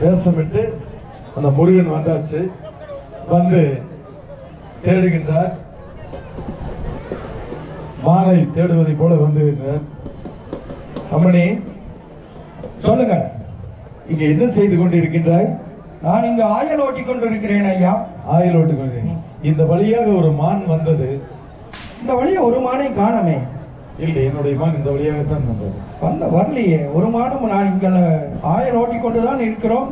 வேஷமிட்டு அந்த முருகன் வந்தாச்சு. வந்து தேடுகின்றார். மானை தேடுவதை போல வந்து அம்மணி சொல்லுங்க இங்க என்ன செய்து கொண்டிருக்கின்றாய்? நான் இங்கு ஆயல் ஓட்டி கொண்டிருக்கிறேன் ஐயா. ஆயில் ஓட்டு கொண்டு இந்த வழியாக ஒரு மான் வந்தது. இந்த வழியை ஒரு மானை காணமே. இல்லை என்னுடைய மான் இந்த வழியாக தான் வந்தது. வந்த வரலையே. ஒரு மாதம் நான் இங்க ஆயல் ஓட்டி கொண்டு தான் இருக்கிறோம்.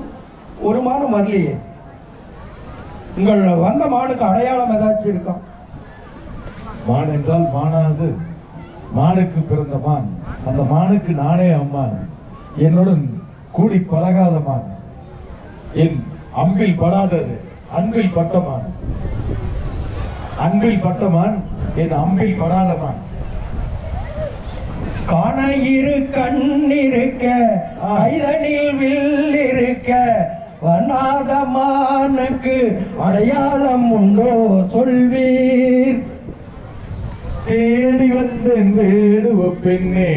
ஒரு மாதம் வரலையே. உங்கள் வந்த மானுக்கு அடையாளம் ஏதாச்சும் இருக்கா? மான் என்றால் மானாது. மானுக்கு பிறந்த மான். அந்த மானுக்கு நானே அம்மான். என்னுடன் கூடி பழகாத மான். என் அம்பில் படாதது. அன்பில் பட்ட மான். அன்பில் பட்ட மான் என் அம்பில் படாத மான். இரு கண் இருக்க ஐதனில் வில் இருக்க வண்ணாத மானுக்கு அடையாளம் உண்டோ சொல்வீர். தேடி வந்தேன் வேடுவ பெண்ணே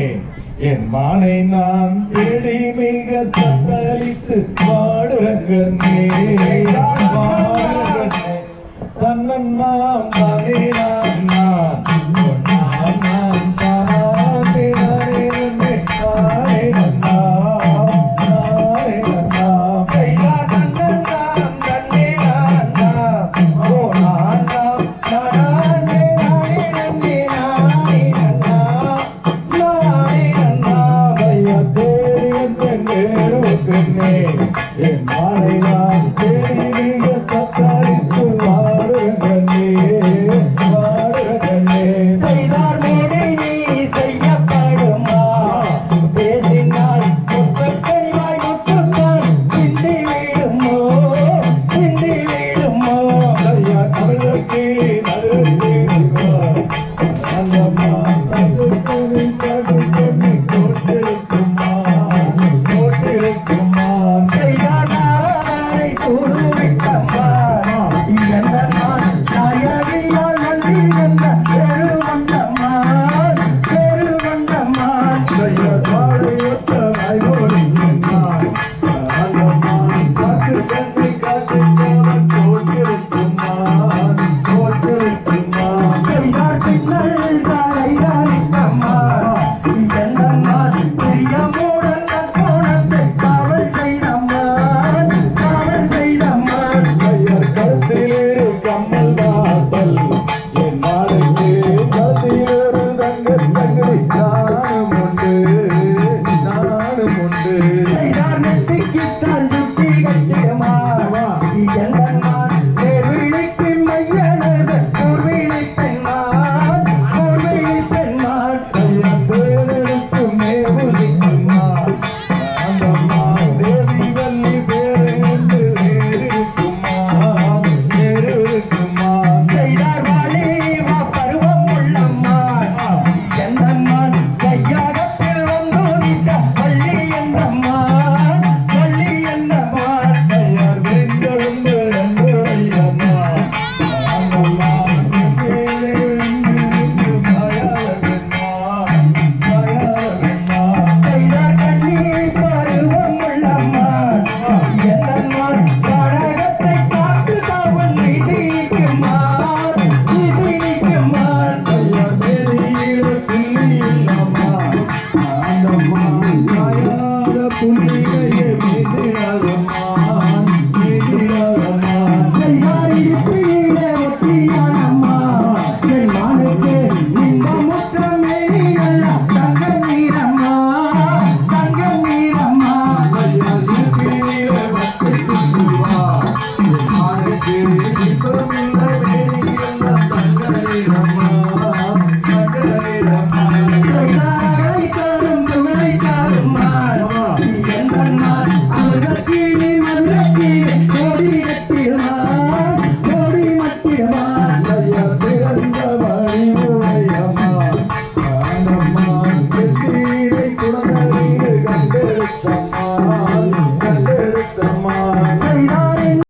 என் மானை நான் தேடி மிக தத்தளித்து பாடுகண்ணே தன்னன் நாம் Thank you.